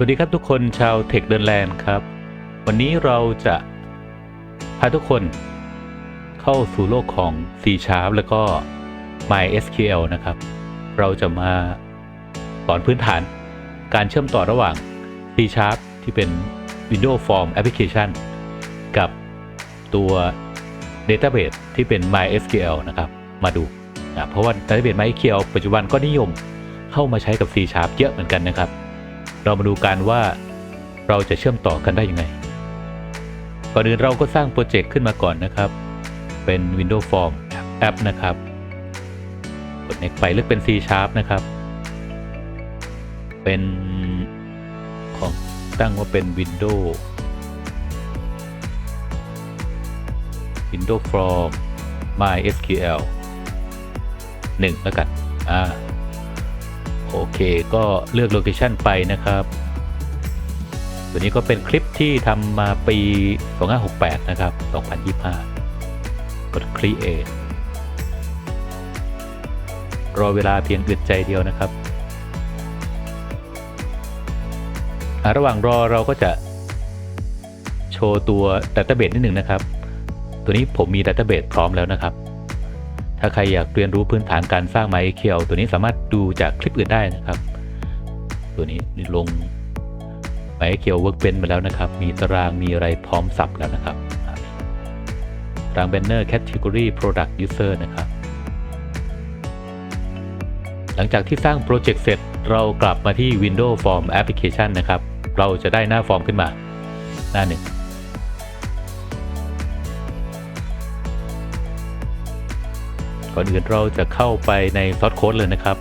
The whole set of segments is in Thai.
สวัสดีครับทุกคนชาวเทคเดินแลนด์ครับ วันนี้เราจะพาทุกคนเข้าสู่โลกของ C Sharp แล้วก็ MySQL นะครับ เราจะมาสอนพื้นฐานการเชื่อมต่อระหว่าง C Sharp ที่เป็น Windows Form Application กับตัว Database ที่เป็น MySQL นะครับ มาดูนะเพราะว่า Database MySQL ปัจจุบันก็นิยมเข้ามาใช้กับ C Sharp เยอะเหมือนกันนะครับ เรามาดูกันว่าเราจะเชื่อมต่อกันได้ยังไง ก่อนอื่นเราก็สร้างโปรเจกต์ขึ้นมาก่อนนะครับ เป็น Windows Form App นะครับ กด next ไปเลือกเป็น C Sharp นะครับ เป็นของตั้งว่าเป็น Windows Windows Form MySQL 1 แล้วกัน อ่า โอเคก็เลือกโลเคชันไปนะครับ ตัวนี้ก็เป็นคลิปที่ทำมาปี 2568 นะครับ 2025 กด create รอเวลาเพียงอึดใจเดียวนะครับระหว่างรอเราก็จะโชว์ตัว Database นิดหนึ่งนะครับ ตัวนี้ผมมี Database พร้อมแล้วนะครับ ถ้าใครอยากเรียนรู้พื้นฐานการสร้าง MySQL ตัวนี้สามารถดูจากคลิปอื่นได้นะครับ ตัวนี้ลง MySQL Workbench มาแล้วนะครับ มีตารางมีอะไรพร้อมสับแล้วนะครับตาราง Banner Category Product User นะครับ หลังจากที่สร้างโปรเจกต์เสร็จเรากลับมาที่ Windows Form Application นะครับ เราจะได้หน้าฟอร์มขึ้นมาหน้าหนึ่ง ก่อนอื่นเราจะเข้าไปในซอสโค้ดเลยนะครับ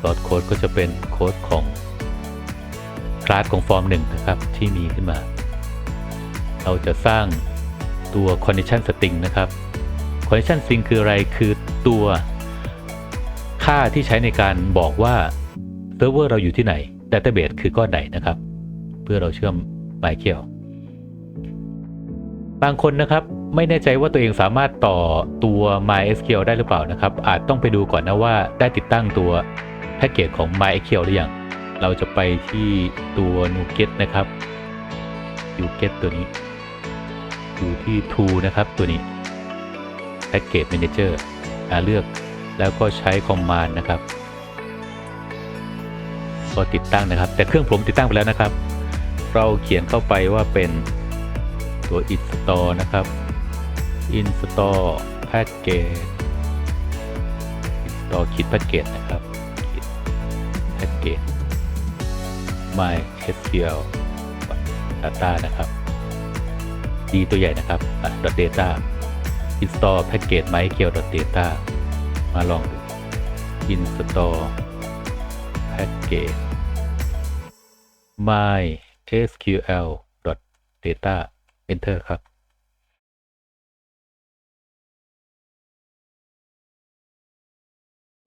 ซอสโค้ดก็จะเป็นโค้ดของคลาสของฟอร์มหนึ่งนะครับที่มีขึ้นมา เราจะสร้างตัว condition string นะครับ condition string คืออะไรคือตัวค่าที่ใช้ในการบอกว่าเซิร์ฟเวอร์เราอยู่ที่ไหน database คือก้อนไหนนะครับ เพื่อเราเชื่อม MySQL บางคนนะครับไม่แน่ใจว่าตัวเองสามารถต่อตัว MySQL ได้หรือเปล่านะครับ อาจต้องไปดูก่อนนะว่าได้ติดตั้งตัวแพ็กเกจของ MySQL หรือยัง เราจะไปที่ตัว NuGet นะครับ NuGet ตัวนี้ อยู่ที่ Tool นะครับตัวนี้ Package Manager อ่าเลือกแล้วก็ใช้ Command นะครับก็ติดตั้งนะครับ แต่เครื่องผมติดตั้งไปแล้วนะครับ เราเขียนเข้าไปว่าเป็น ตัว install นะครับ install package install kit package นะครับ kit package mysql data นะครับ d ตัวใหญ่นะครับอะ data install package mysql data มาลองดู install package mysql data enter ครับ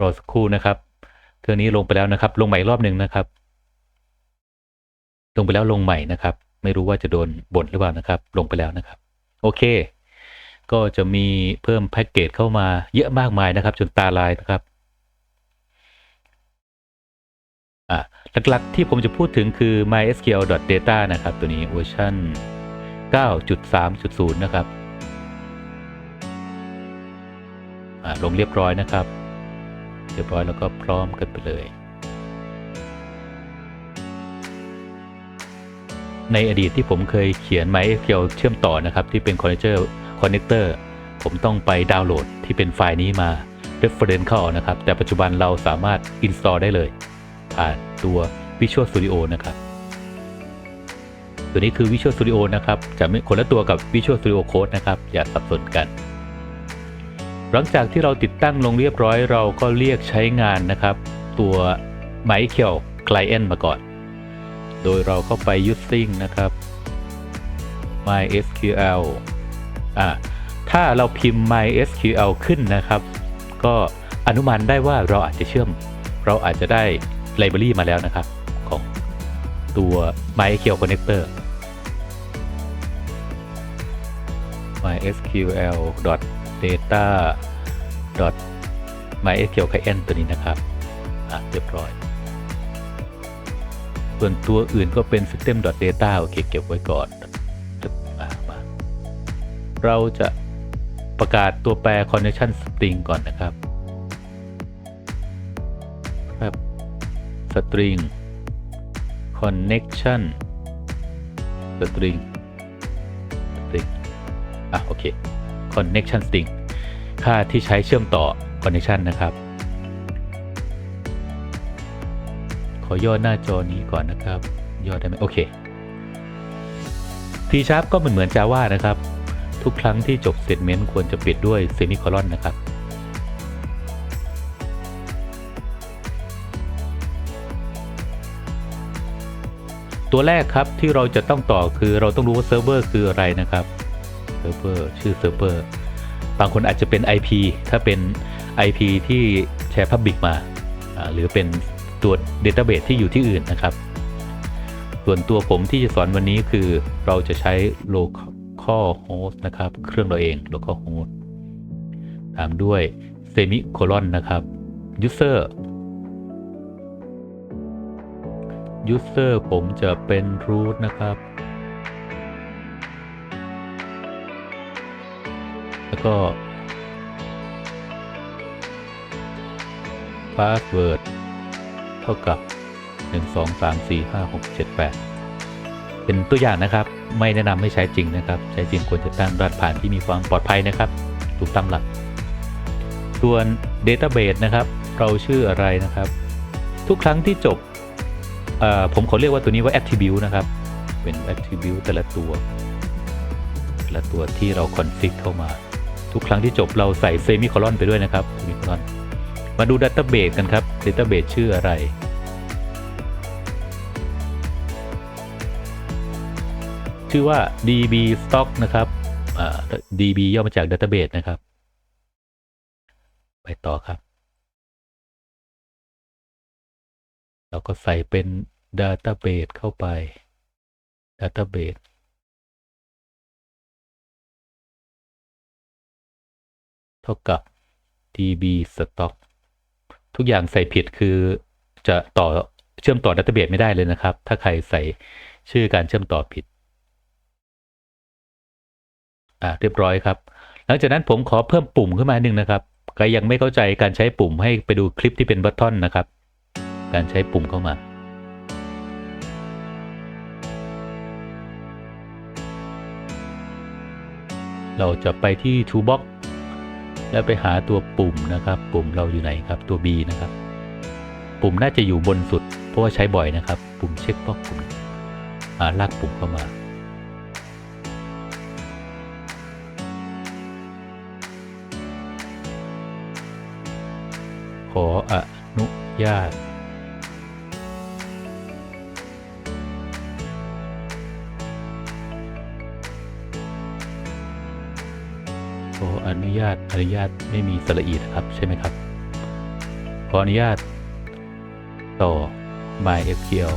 รอสักครู่นะครับเครื่องนี้ลงไปแล้วนะครับ ลงใหม่อีกรอบหนึ่งนะครับ ลงไปแล้วลงใหม่นะครับ ไม่รู้ว่าจะโดนบ่นหรือเปล่านะครับ ลงไปแล้วนะครับ โอเค ก็จะมีเพิ่มแพ็กเกจเข้ามาเยอะมากมายนะครับ จนตาลายนะครับหลักๆที่ผมจะพูดถึงคือ mysql.data นะครับ ตัวนี้เวอร์ชัน 9.3.0 นะครับลงเรียบร้อยนะครับ เรียบร้อยแล้วก็พร้อมกันไปเลย ในอดีตที่ผมเคยเขียน MySQL เชื่อมต่อนะครับ ที่เป็น connector connector ผมต้องไปดาวน์โหลดที่เป็นไฟล์นี้มา reference เข้าเอานะครับ แต่ปัจจุบันเราสามารถ install ได้เลย ผ่านตัว Visual Studio นะครับ ตัวนี้คือ Visual Studio นะครับ จะไม่คนละตัวกับ Visual Studio Code นะครับ อย่าสับสนกัน หลังจากที่เราติดตั้งลงเรียบร้อยเราก็เรียกใช้งานนะครับ ตัว MySQL Client มาก่อน โดยเราเข้าไป using นะครับ MySQL อ่าถ้าเราพิมพ์ MySQL ขึ้นนะครับ ก็อนุมานได้ว่าเราอาจจะเชื่อม เราอาจจะได้ไลบรารีมาแล้วนะครับ ของตัว MySQL Connector mysql data MySQL Client ตัวนี้นะครับอะเรียบร้อย ส่วนตัวอื่นก็เป็น system.data โอเค เก็บไว้ก่อนมาเราจะประกาศตัวแปร connection string ก่อนนะครับ ครับ string connection string string อะโอเค connection string ค่าที่ใช้เชื่อมต่อ connection นะครับ ขอย่อหน้าจอนี้ก่อนนะครับ ย่อได้ไหมโอเค C Sharp ก็เหมือนเหมือน Java นะครับ ทุกครั้งที่จบ statement ควรจะปิดด้วย semicolon นะครับตัวแรกครับที่เราจะต้องต่อคือเราต้องรู้ว่าเซิร์ฟเวอร์คืออะไรนะครับ เซิร์ฟเวอร์ชื่อเซิร์ฟเวอร์บางคนอาจจะเป็น IP ถ้าเป็น IP ที่แชร์ Public มาอ่าหรือเป็นตัว Database ที่อยู่ที่อื่นนะครับ ส่วนตัวผมที่จะสอนวันนี้คือเราจะใช้ local host นะครับ เครื่องเราเอง local host ตามด้วย semicolon นะครับ user user ผมจะเป็น root นะครับ แล้วก็ password เท่ากับ 1 2 3 4 5 6 7 8 เป็นตัวอย่างนะครับ ไม่แนะนำให้ใช้จริงนะครับ ใช้จริงควรจะตั้งรหัสผ่านที่มีความปลอดภัยนะครับ ถูกตามหลัก ส่วน database นะครับ เราชื่ออะไรนะครับ ทุกครั้งที่จบ ผมขอเรียกว่าตัวนี้ว่า attribute นะครับ เป็น attribute แต่ละตัว แต่ละตัวที่เรา config เข้ามา ทุกครั้งที่จบเราใส่ semicolon ไปด้วยนะครับ semicolon มาดู database กันครับ database ชื่ออะไร ชื่อว่า db stock นะครับ db ย่อมาจาก database นะครับ ไปต่อครับ เราก็ใส่เป็น database เข้าไป database ท่ากับ db stock ทุกอย่างใส่ผิดคือจะต่อเชื่อมต่อ database ไม่ได้เลยนะครับ ถ้าใครใส่ชื่อการเชื่อมต่อผิด อ่าเรียบร้อยครับ หลังจากนั้นผมขอเพิ่มปุ่มขึ้นมาหนึ่งนะครับใครยังไม่เข้าใจการใช้ปุ่มให้ไปดูคลิปที่เป็นบัตทอนนะครับ การใช้ปุ่มเข้ามาเราจะไปที่ Toolbox แล้วไปหาตัวปุ่มนะครับ ปุ่มเราอยู่ไหนครับตัว B นะครับ ปุ่มน่าจะอยู่บนสุด เพราะว่าใช้บ่อยนะครับ ปุ่มเช็คบ็อกปุ่มหาลากปุ่มเข้ามา ขออนุญาต ขออนุญาตอนุญาตไม่มีสระอีนะครับใช่ไหมครับ ขออนุญาตต่อ MySQL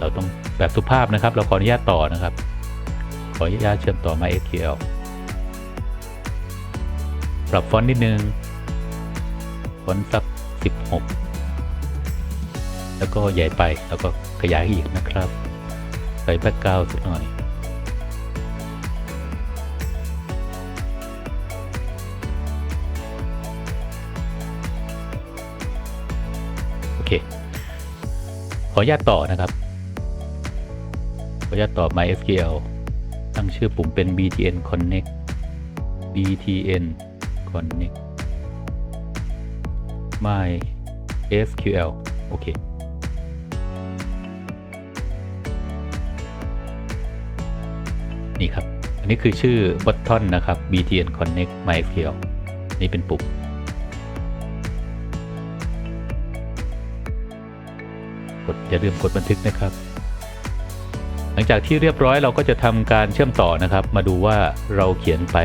เราต้องแบบสุภาพนะครับ เราขออนุญาตต่อนะครับ ขออนุญาตเชื่อมต่อ MySQL ปรับฟอนต์นิดนึงฟอนต์สัก 16 แล้วก็ใหญ่ไปแล้วก็ขยายอีกนะครับ ใส่แบ็กกราวด์สักหน่อย เค ขออนุญาตต่อนะครับ ขออนุญาตต่อ MySQL ตั้งชื่อปุ่มเป็น btn connect btn connect my SQL โอเค นี่ครับ อันนี้คือชื่อ button นะครับ btn connect mysql นี่เป็นปุ่ม กดอย่าลืมกดบันทึกนะครับ หลังจากที่เรียบร้อยเราก็จะทำการเชื่อมต่อนะครับ มาดูว่าเราเขียนไป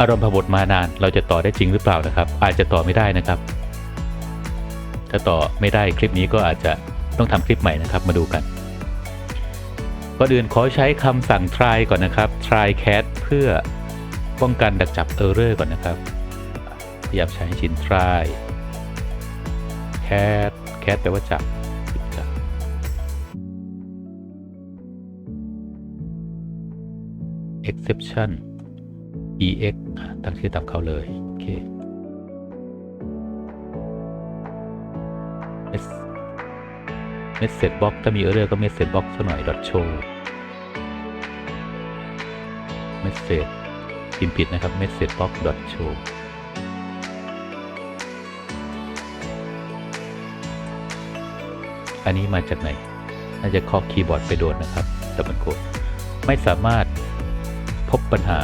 อารมณ์พบทมานาน เราจะต่อได้จริงหรือเปล่านะครับ อาจจะต่อไม่ได้นะครับ ถ้าต่อไม่ได้คลิปนี้ก็อาจจะต้องทำคลิปใหม่นะครับ มาดูกันก่อนอื่นขอใช้คำสั่ง try ก่อนนะครับ try cat เพื่อป้องกันดักจับ error ก่อนนะครับ พยายามใช้ให้ชิน try cat cat แปลว่าจับ exception ex ตั้งชื่อตามเขาเลยโอเค message box ถ้ามี error ก็ message box สักหน่อย dot show message พิมพ์ผิดนะครับ message box dot show อันนี้มาจากไหน น่าจะเคาะคีย์บอร์ดไปโดนนะครับแต่มันกดไม่สามารถ พบปัญหา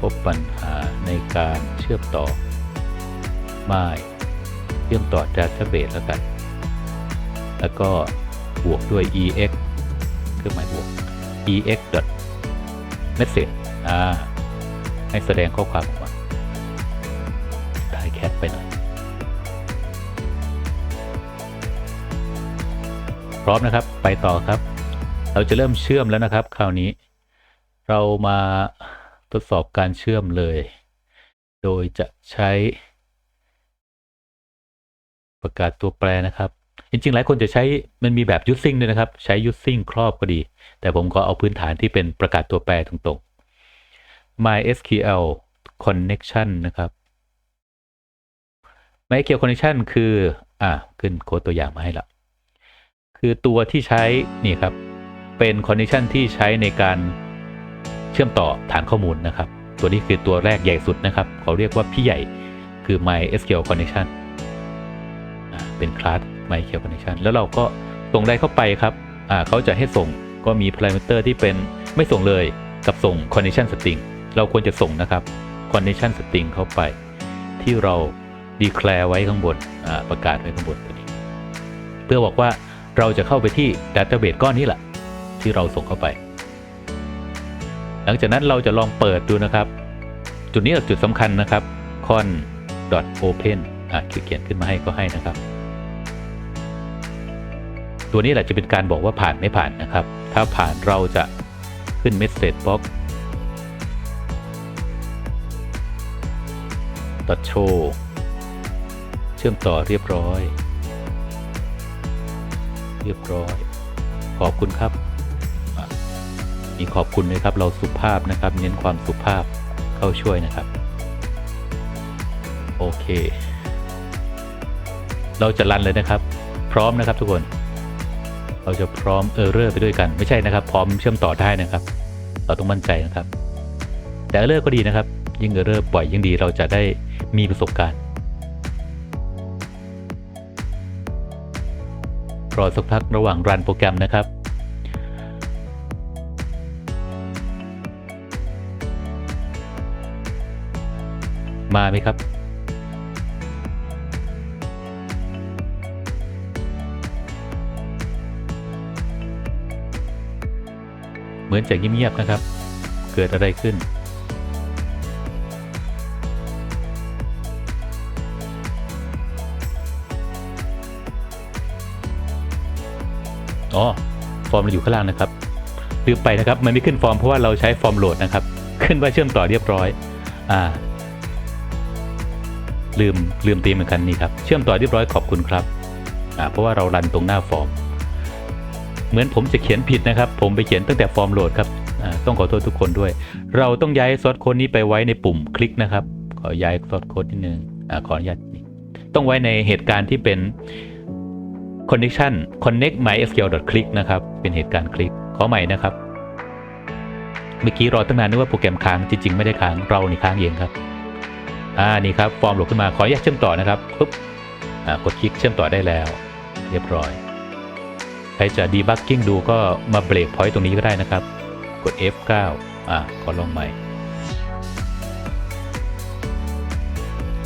พบปัญหาในการเชื่อมต่อไม่เชื่อมต่อ database แล้วกัน แล้วก็บวกด้วย ex เครื่องหมายบวก ex message อ่าให้แสดงข้อความออกมาได้แคปไปหน่อย พร้อมนะครับ ไปต่อครับ เราจะเริ่มเชื่อมแล้วนะครับ คราวนี้ เรามาทดสอบการเชื่อมเลย โดยจะใช้ประกาศตัวแปรนะครับ จริงๆ หลายคนจะใช้มันมีแบบ using ด้วยนะครับ ใช้ using ครอบก็ดี แต่ผมก็เอาพื้นฐานที่เป็นประกาศตัวแปรตรงๆ MySQL connection นะครับ MySQL connection คือ อ่าขึ้นโค้ดตัวอย่างมาให้ละคือตัวที่ใช้ นี่ครับ เป็น connection ที่ใช้ในการ เชื่อมต่อฐานข้อมูลนะครับ ตัวนี้คือตัวแรกใหญ่สุดนะครับเขาเรียกว่าพี่ใหญ่คือ MySQL connection เป็นคลาส MySQL connection แล้วเราก็ส่งได้เข้าไปครับเขาจะให้ส่งก็มี parameter ที่เป็นไม่ส่งเลยกับส่ง connection string เราควรจะส่งนะครับ connection string เข้าไป ที่เรา declare ไว้ข้างบนประกาศไว้ข้างบนตัวนี้ เพื่อบอกว่าเราจะเข้าไปที่ database ก้อนนี้แหละที่เราส่งเข้าไป หลังจากนั้นเราจะลองเปิดดูนะครับ จุดนี้จุดสำคัญนะครับ con open อะเขียนขึ้นมาให้ก็ให้นะครับ ตัวนี้แหละจะเป็นการบอกว่าผ่านไม่ผ่านนะครับ ถ้าผ่านเราจะขึ้น message box dot show เชื่อมต่อเรียบร้อย เรียบร้อย ขอบคุณครับ มีขอบคุณเลยครับ เราสุภาพนะครับ เน้นความสุภาพเข้าช่วยนะครับ โอเค เราจะรันเลยนะครับ พร้อมนะครับทุกคน เราจะพร้อมเออร์เรอร์ไปด้วยกัน ไม่ใช่นะครับ พร้อมเชื่อมต่อได้นะครับ เราต้องมั่นใจนะครับ แต่เออร์เรอร์ก็ดีนะครับ ยิ่งเออร์เรอร์ปล่อยยิ่งดี เราจะได้มีประสบการณ์รอสักพักระหว่างรันโปรแกรมนะครับ มาไหมครับเหมือนจะเงียบๆนะครับ เกิดอะไรขึ้น อ๋อ ฟอร์มเราอยู่ข้างล่างนะครับ ลืมไปนะครับ มันไม่ขึ้นฟอร์มเพราะว่าเราใช้ฟอร์มโหลดนะครับ ขึ้นว่าเชื่อมต่อเรียบร้อย อ่า ลืมลืมตีเหมือนกันนี่ครับ เชื่อมต่อเรียบร้อยขอบคุณครับเพราะว่าเรารันตรงหน้าฟอร์ม เหมือนผมจะเขียนผิดนะครับ ผมไปเขียนตั้งแต่ฟอร์มโหลดครับต้องขอโทษทุกคนด้วย เราต้องย้ายซอสโค้ดนี้ไปไว้ในปุ่มคลิกนะครับ ขอย้ายซอสโค้ดนิดนึงอขออนุญาตต้องไว้ในเหตุการณ์ที่เป็น connection connect mysql click นะครับ เป็นเหตุการณ์คลิก ขอใหม่นะครับ เมื่อกี้รอตั้งนานนึกว่าโปรแกรมค้างจริงๆ ไม่ได้ค้างเรานี่ค้างเองครับ อ่านี่ครับฟอร์มโหลดขึ้นมาขออนุญาตเชื่อมต่อนะครับปุ๊บอ่ากดคลิกเชื่อมต่อได้แล้ว เรียบร้อยใครจะ debugging ดูก็มาเบรกพอยต์ตรงนี้ก็ได้นะครับ กด F9 อ่าขอลองใหม่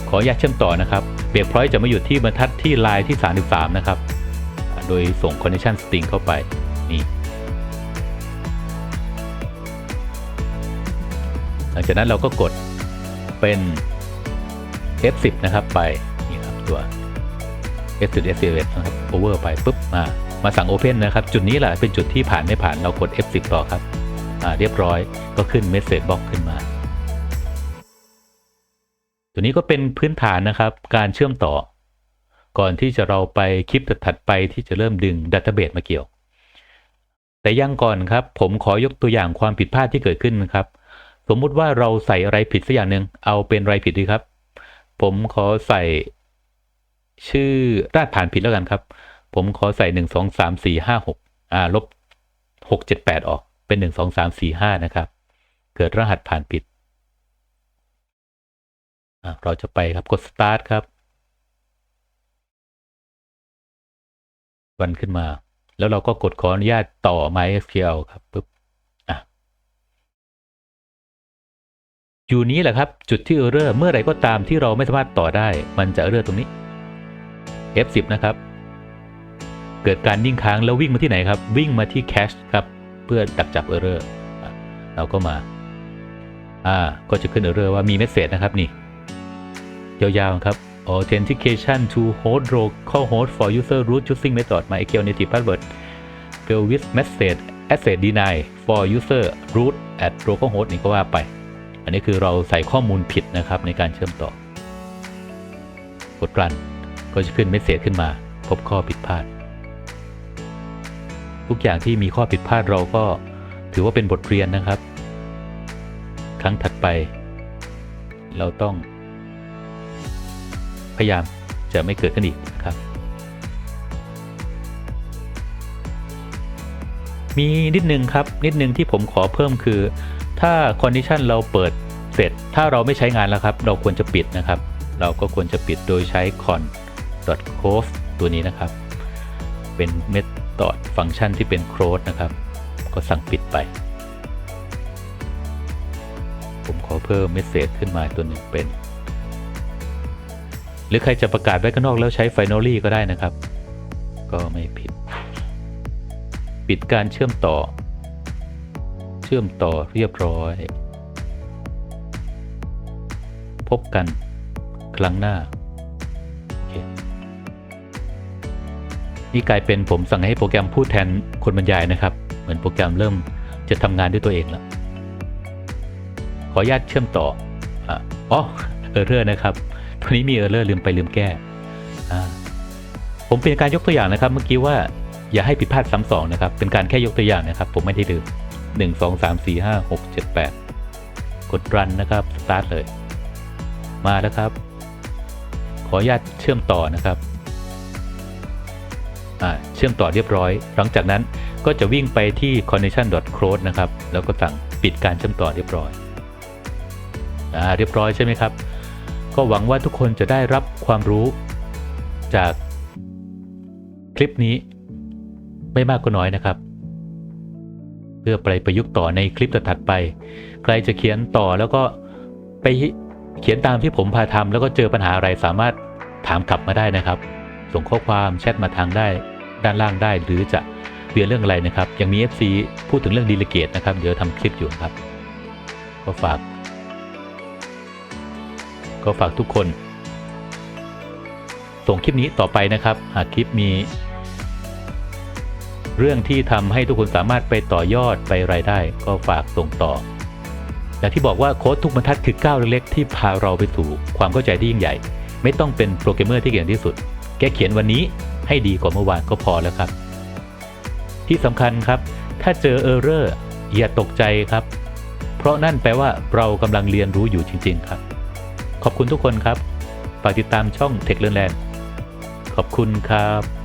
ขออนุญาตเชื่อมต่อนะครับเบรกพอยต์จะมาอยู่ที่บรรทัดที่ลายที่ 33 นะครับ โดยส่ง connection string เข้าไป นี่ หลังจากนั้นเราก็กดเป็น F10 นะครับไปนี่ครับตัว F10 F11 นะครับ over ไปปุ๊บมามาสั่ง Open นะครับ จุดนี้แหละเป็นจุดที่ผ่านไม่ผ่านเรากด F10 ต่อครับอ่าเรียบร้อยก็ขึ้น Message Box ขึ้นมา ตัวนี้ก็เป็นพื้นฐานนะครับการเชื่อมต่อ ก่อนที่จะเราไปคลิปถัดไปที่จะเริ่มดึงดัตเตอร์เบสมาเกี่ยว แต่ยังก่อนครับ ผมขอยกตัวอย่างความผิดพลาดที่เกิดขึ้นนะครับ สมมุติว่าเราใส่อะไรผิดสักอย่างหนึ่งเอาเป็นอะไรผิดดีครับ ผมขอใส่ ชื่อรหัสผ่านผิดแล้วกันครับ ผมขอใส่หนึ่งสองสามสี่ห้าหกอ่าลบหกเจ็ดแปดออกเป็นหนึ่งสองสามสี่ห้านะครับ เกิดรหัสผ่านผิดเราจะไปครับกด start ครับ วันขึ้นมา แล้วเราก็กดขออนุญาตต่อ MySQL ครับปุ๊บอะ อยู่นี้แหละครับจุดที่เออร์เมื่อไรก็ตามที่เราไม่สามารถต่อได้ มันจะเออร์ตรงนี้ F10 นะครับ เกิดการนิ่งค้างแล้ววิ่งมาที่ไหนครับ วิ่งมาที่แคชครับ เพื่อดักจับเออร์เราก็มา อ่า ก็จะขึ้นเออร์ว่ามีเมสเซจนะครับนี่ ยาวๆครับ authentication to host local host for user root choosing method MySQL native password fill with message access deny for user root at localhost นี่ก็ว่าไป อันนี้คือเราใส่ข้อมูลผิดนะครับในการเชื่อมต่อ กดรันก็จะขึ้นเมสเซจขึ้นมา พบข้อผิดพลาด ทุกอย่างที่มีข้อผิดพลาดเราก็ถือว่าเป็นบทเรียนนะครับ ครั้งถัดไป เราต้อง พยายามจะไม่เกิดขึ้นอีกนะครับ มีนิดนึงครับนิดนึงที่ผมขอเพิ่มคือ ถ้าคอนดิชันเราเปิดเสร็จ ถ้าเราไม่ใช้งานแล้วครับ เราควรจะปิดนะครับ เราก็ควรจะปิดโดยใช้ con close ตัวนี้นะครับ เป็น method ฟังก์ชันที่เป็น close นะครับ ก็สั่งปิดไป ผมขอเพิ่ม message ขึ้นมาตัวหนึ่งเป็น หรือใครจะประกาศไว้ข้างนอกแล้วใช้ Finally ก็ได้นะครับ ก็ไม่ผิด ปิดการเชื่อมต่อ ชื่อมต่อเรียบร้อย พบกันครั้งหน้า นี่กลายเป็นผมสั่งให้โปรแกรมพูดแทนคนบรรยายนะครับ เหมือนโปรแกรมเริ่มจะทำงานด้วยตัวเองแล้ว ขออนุญาตเชื่อมต่ออ๋อเออร์เรอร์นะครับตัวนี้มีเออร์เรอร์ลืมไปลืมแก้ ผมเป็นการยกตัวอย่างนะครับ เมื่อกี้ว่าอย่าให้ผิดพลาดซ้ำสองนะครับ เป็นการแค่ยกตัวอย่างนะครับ ผมไม่ได้ลืม หนึ่งสองสามสี่ห้าหกเจ็ดแปดกดรันนะครับสตาร์ทเลย มาแล้วครับ ขออนุญาตเชื่อมต่อนะครับเชื่อมต่อเรียบร้อย หลังจากนั้นก็จะวิ่งไปที่ connection.close นะครับ แล้วก็สั่งปิดการเชื่อมต่อเรียบร้อยอ่าเรียบร้อยใช่ไหมครับ ก็หวังว่าทุกคนจะได้รับความรู้จากคลิปนี้ไม่มากก็น้อยนะครับ พื่อไปประยุกต์ต่อในคลิปถัดไป ใครจะเขียนต่อแล้วก็ไปเขียนตามที่ผมพาทำแล้วก็เจอปัญหาอะไรสามารถถามกลับมาได้นะครับ ส่งข้อความแชทมาทางได้ด้านล่างได้ หรือจะเรียนเรื่องอะไรนะครับ ยังมี FC พูดถึงเรื่องดีลเกตนะครับ เดี๋ยวทำคลิปอยู่ครับ ก็ฝาก ก็ฝากทุกคน ส่งคลิปนี้ต่อไปนะครับ หากคลิปมี เรื่องที่ทำให้ทุกคนสามารถไปต่อยอดไปรายได้ก็ฝากส่งต่อ อย่างที่บอกว่าโค้ดทุกบรรทัดคือก้าวเล็กๆที่พาเราไปสู่ความเข้าใจที่ยิ่งใหญ่ ไม่ต้องเป็นโปรแกรมเมอร์ที่เก่งที่สุดแค่เขียนวันนี้ให้ดีกว่าเมื่อวานก็พอแล้วครับ ที่สำคัญครับ ถ้าเจอเออร์เรอร์อย่าตกใจครับ เพราะนั่นแปลว่าเรากำลังเรียนรู้อยู่จริง ๆ ครับ ขอบคุณทุกคนครับฝากติดตามช่อง Tech Learn Land ขอบคุณครับ